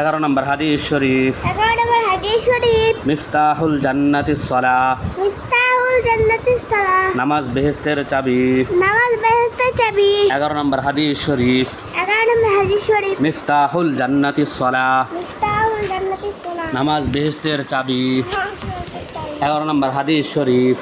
এগারো নম্বর হাদিস শরীফ। এগারো নম্বর হাদিস শরীফ। মিফতাহুল জান্নাতি সলা। মিফতাহুল নামাজ বেহেস্তের চাবি। নামাজ বেহেশতের চাবি। এগারো নম্বর হাদিস শরীফ। এগারো নম্বর হাদিস শরীফ। মিফতাহুল জান্নাতি সলা। মিফতাহুল নামাজ বেহেস্তের চাবি। এগারো নম্বর হাদিস শরীফ।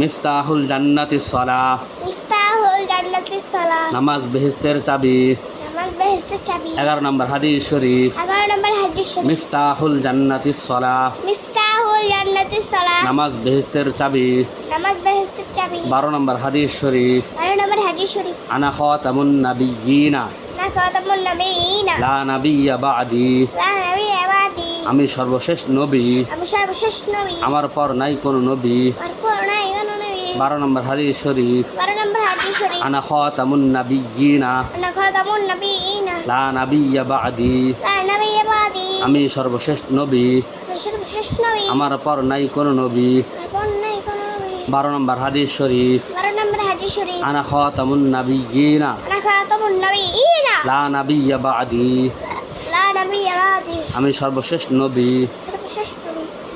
মিফতাহুল জান্নাতি সলা। মিফতাহুল জান্নাতিস সালাহ নামাজ বেহেস্তের চাবি। এগারো নম্বর হাদিস শরীফ। এগারো নম্বর হাদিস শরীফ। মিফতাহুল জান্নাতি সলা মিফতাহুল জান্নাতিস সালাহ। নামাজ বেহেস্তের চাবি। নামাজ বেহেশতের চাবি। বারো নম্বর হাদিস শরীফ। বারো নম্বর হাদিস শরীফ। আনা খাতামুন নাবিয়িনা। না খাতামুন নবীনা লা নাবিয়্যা বাদি। লা নবী আবাদি আমি সর্বশেষ নবী। আমি সর্বশেষ নবী। আমার পর নাই কোনো নবী। বারো নম্বর হাদিস শরীফ। বারো নম্বর হাদিস শরীফ। আনা খাতামুন নাবিয়িনা। না খাতামুন নবীনা লা নাবিয়্যা বাদি। লা নবী আবাদি আমি সর্বশেষ নবী। আমি সর্বশেষ নবী। আমার পর নাই কোনো নবী। বারো নম্বর হাদিস শরীফ। বারো নম্বর হাদিস শরীফ। আনা খাতামুন নাবিয়িনা। না খাতামুন নবীনা লা নাবিয়্যা বাদি। লা নবী আবাদি আমি সর্বশেষ নবী।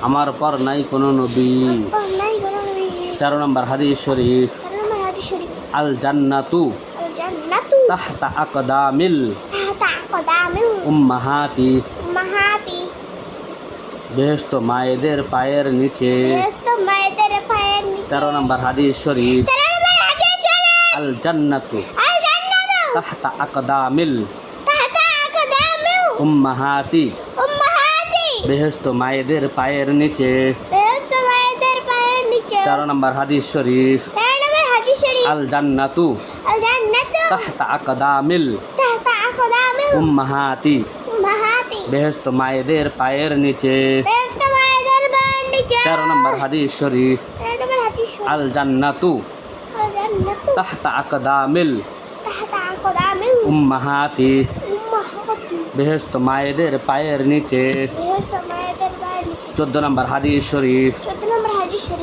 আমার পর নাই কোনো নবী। তেরো নম্বর হাদিস শরীফ। আল জান্নাতু তাহতা আকদামিল। উম্মাহাতি। বেহেস্ত মায়েদের পায়ের নিচে। তেরো নম্বর হাদিস শরীফ। আল জান্নাতু তাহতা আকদামিল। তাহতা আকদামিল। উম্মাহাতি। উম্মাহাতি। বেহেস্ত মায়েদের পায়ের নিচে। তেরো নম্বর হাদিস শরীফ। আল জান্নাতু আল জান্নাতু তাহতা আকদামিল। তাহতা আকদামিল। উম্মাহাতি। উম্মাহাতি। বেহেস্ত মায়েদের পায়ের নিচে। তেরো নম্বর হাদিস শরীফ। তেরো নম্বর হাদিস শরীফ। আল জান্নাতু আল জান্নাতু তাহতা আকদামিল। তাহতা আকদামিল। উম্মাহাতি। উম্মাহাতি। বেহেস্ত মায়েদের পায়ের নিচে। বেহেশত মায়েদের পায়ের নিচে। চোদ্দ নম্বর হাদিস শরীফ।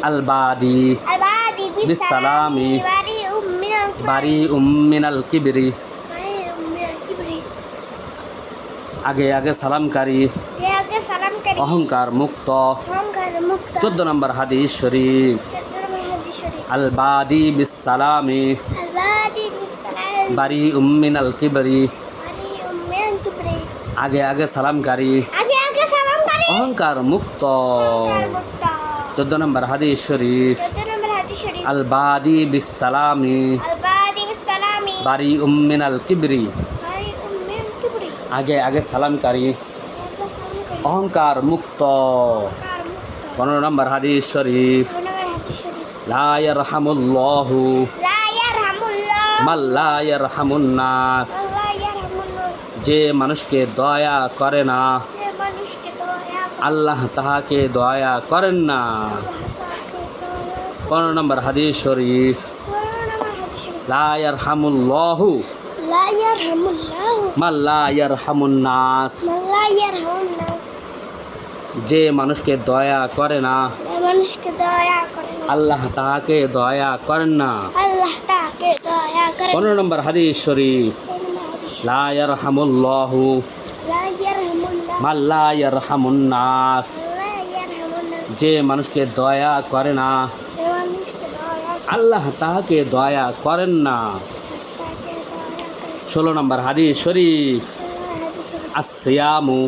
আলবাদি বিসালামি বাড়ি উম্মিনাল কিবরি আগে আগে সালামকারী অহংকার মুক্ত। চোদ্দ নম্বর হাদিস শরীফ। আলবাদি বিসালামি বাড়ি উম্মিনাল কিবরি। আগে আগে সালামকারী। অহংকার মুক্ত। চোদ্দ নম্বর হাদিস শরীফ। আল বাদি বিসালামি বাড়ি উম্মিন আল কিবরি। আগে আগে সালামকারী অহংকার মুক্ত। পনেরো নম্বর হাদিস শরীফ। লায়ার হামুল্লাহু মাল্লায়ার হামুন্নাস যে মানুষকে দয়া করে না। আল্লাহ তাহাকে দয়া করেন না। পনেরো নম্বর হাদিস শরীফ। কোরআন আমার হাদিস শরীফ। লা ইয়ারহামুল্লাহু লা ইয়ারহামুল্লাহ মান লা ইয়ারহামুন নাস। যে মানুষকে দয়া করে না মানুষকে দয়া করে আল্লাহ তাহাকে দয়া করেন না। আল্লাহ তাকে দয়া করে পনেরো নম্বর হাদিস শরীফ। কোরআন আমার হাদিস শরীফ। লা ইয়ারহামুল্লাহু লা ইয়ারহামুল্লাহ মান লা ইয়ারহামুন নাস মান লা ইয়ারহামুন নাস। যে মানুষকে দয়া করে না আল্লাহ তাহাকে দয়া করেন না। ষোলো নম্বর হাদিস শরীফ। আসিয়ামু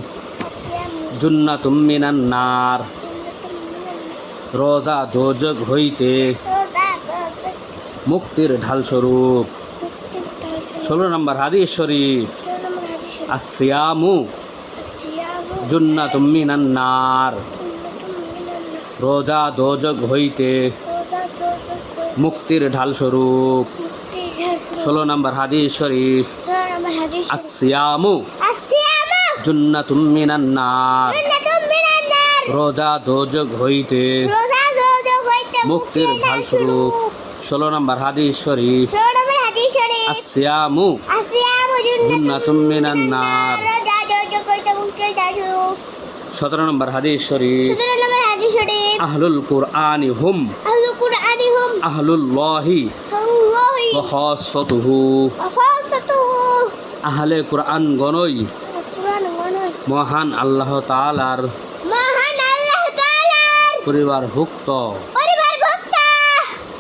জুন্নাতুম মিনান নার রোজা দোজক হইতে মুক্তির ঢাল স্বরূপ ষোলো নম্বর হাদিস শরীফ ষোলো নম্বর হাদিস শরীফ। আসিয়ামু আসিয়ামু জুন্নাতুম মিনান নার জান্নাতুল মিনান রোজা দোজক হইতে মুক্তির ঢাল স্বরূপ মুক্তির ঢাল ষোলো নম্বর হাদিস শরীফ। আসিয়ামু আসিয়ামু জুন্নাতুম নার জান্নাতুল মিনান নার রোজা দোজক হইতে মুক্তির ঢাল স্বরূপ ষোলো নম্বর হাদিস শরীফ। আসিয়ামু আসিয়ামু জান্নাতুল জুন্নাতুম মিনান নার রোজা রোজা হইতে মুক্তির ঢাল স্বরূপ সতেরো নম্বর হাদিস শরীফ। আহলুল কুরআনি হুম। আহলুল্লাহি। ওয়া আহলে কুরআন গণই। মহান আল্লাহ তাআলার। মহান আল্লাহ তাআলার। পরিবার ভুক্ত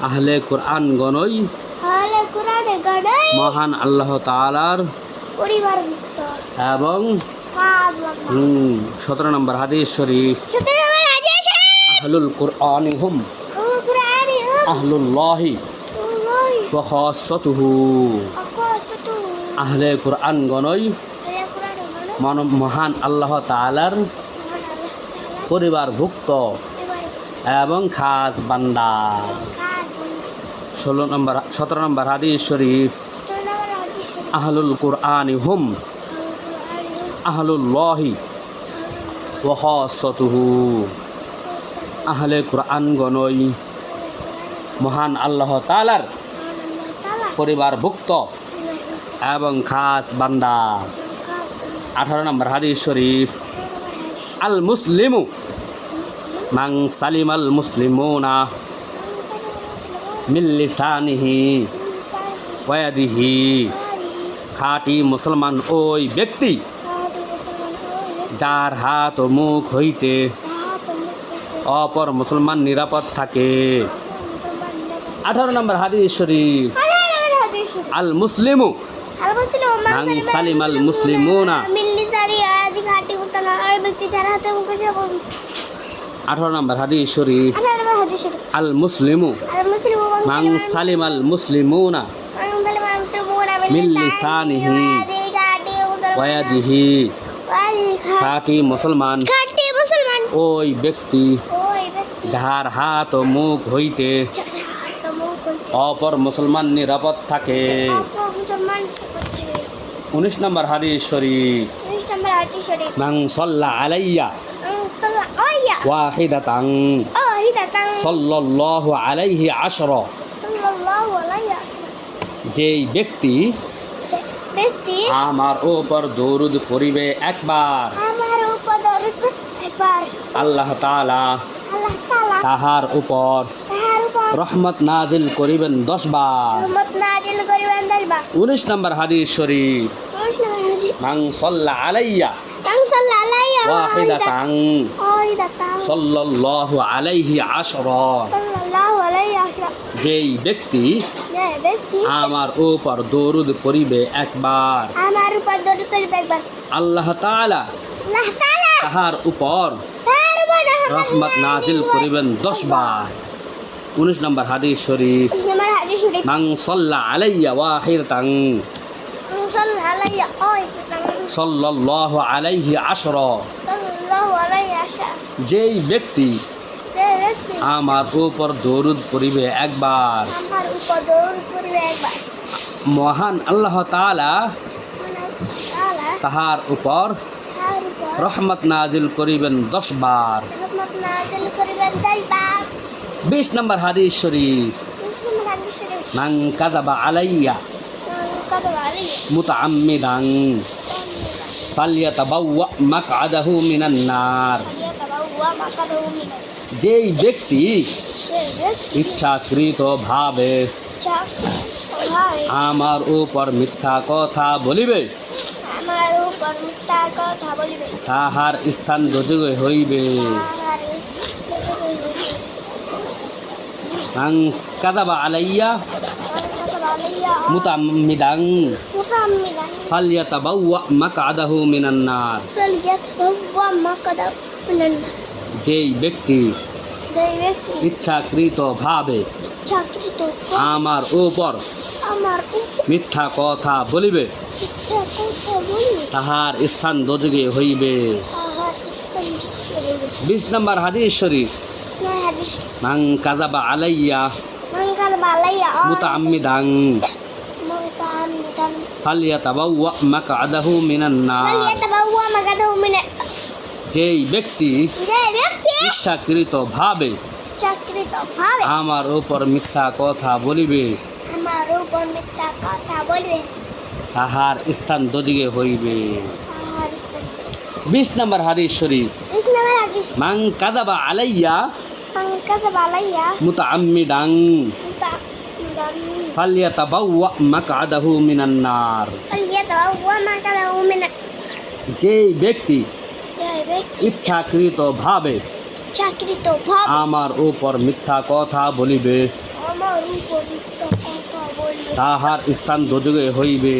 আহলে কোরআন গণই। মহান আল্লাহ তাআলার। পরিবার ভক্ত এবং হুম সতেরো নম্বর হাদিস শরীফ। আহলুল কোরআন হুম। আহলুল্লাহি। আল্লাহ ওয়া খাসাতুহু। আকাশতু আহলে কোরআন গণই। হলে কোরআনে গড়াই মন মহান আল্লাহ তাআলার মহান আল্লাহ তাআলার পরিবার ভুক্ত এবং খাস বান্দা। ষোলো নম্বর সতেরো নম্বর হাদিস শরীফ। আহলুল কোরআন হুম। আহলুল্লাহি ওয়া খাসাতুহু। আহলে কোরআন গণই মহান আল্লাহ তাআলার পরিবার ভুক্ত এবং খাস বান্দা। আঠারো নম্বর হাদিস শরীফ আল মুসলিমু মাং সালিম আল মুসলিমুনা মিল্লিসানিহি ওয়াদিহি খাঁটি মুসলমান ওই ব্যক্তি যার হাত ও মুখ হইতে অপর মুসলমান নিরাপদ থাকে। আঠারো নম্বর হাদিস শরীফ। আল মুসলিমু। মাং সালিম আল মুসলিমুনা। আঠারো নম্বর হাদিস শরীফ। আল মুসলিমু। মাং সালিম আল মুসলিমুনা। মিন লিসানিহি ওয়াদিহি খাঁটি মুসলমান। ওই ব্যক্তি ওই ব্যক্তি। যাহার হাত ও মুখ হইতে অপর মুসলমান নিরাপদ থাকে। উনিশ নম্বর হাদিস শরীফ। মাং সল্লা আলাইয়া। ওয়াহিদাতাং আলাইহি আশর। যেই যে ব্যক্তি আমার উপর দরুদ পড়িবে একবার। আমার উপর দরুদ একবার। আল্লাহ তাআলা তাহার উপর রহমত নাজিল করিবেন দশ বার। উনিশ নম্বর হাদিস শরীফ। মাং সল্লা আলাইয়া। ওয়াহিদাতাং সাল্লাল্লাহু আলাইহি আশর। যে ব্যক্তি আমার উপর দরুদ পড়িবে একবার। আমার উপর দরুদ করিবে একবার। আল্লাহ তাআলা আল্লাহ তাআলা তাহার উপর রহমত নাজিল করিবেন। দশ বার। উনিশ নম্বর হাদিস শরীফ। আমার হাদিস শরীফ। মাং সল্লা আলাইয়া ওয়াহিদাতাং সাল্লাল্লাহু আলাইহি ও সাল্লাল্লাহু আলাইহি আশর। সাল্লাল্লাহু আলাইহি আশরাফ যেই ব্যক্তি আমার উপর দরুদ পড়িবে একবার। মহান আল্লাহ তাআলা তাহার উপর রহমত নাজিল করিবেন দশ বার। বিশ নম্বর হাদিস শরীফ। মান কাযাবা আলাইয়া মুতাআম্মিদান ফালিয়াতাবাওয়া মাকআদাহু মিনান নার। যেই ব্যক্তি ইচ্ছাকৃত ভাবে আমার উপর মিথ্যা কথা বলিবে তাহার স্থান দোজগে হইবে। কাযাবা আলাইয়া মুতাআম্মিদান ফালিয়াতাবাওয়া মাকআদাহু মিনান নার যেই ব্যক্তি ইচ্ছাকৃত ভাবে আমার উপর মিথ্যা কথা বলিবে তাহার স্থান দোজগে হইবে। বিশ নম্বর হাদিস শরীফ। মান কাযাবা আলাইয়া মুতাআম্মিদান। ফালিয়াতাবাওয়া মাকআদাহু মিনান নার। ফালিয়াতাবাওয়া মাকাদাহু মিন যেই ব্যক্তি যে ব্যক্তি ইচ্ছাকৃত ভাবে আমার উপর মিথ্যা কথা বলিবে আমার উপর মিথ্যা কথা বলবে তাহার স্থান দোজগে হইবে। বিশ নম্বর হাদিস শরীফ মান কাযাবা আলাইয়া মঙ্গল বালাইয়া মুতাআম্মিদান মিতা মিতান ফালিয়াতাবাওয়া মাকআদাহু মিনান নার। ফালিয়াতাবাওয়া মাকাদাহু মিন যেই যে ব্যক্তি ইচ্ছাকৃতভাবে ভাবে। আমার উপর মিথ্যা কথা বলিবে। আমার উপর মিথ্যা কথা বলবে। তাহার স্থান দোজগে হইবে।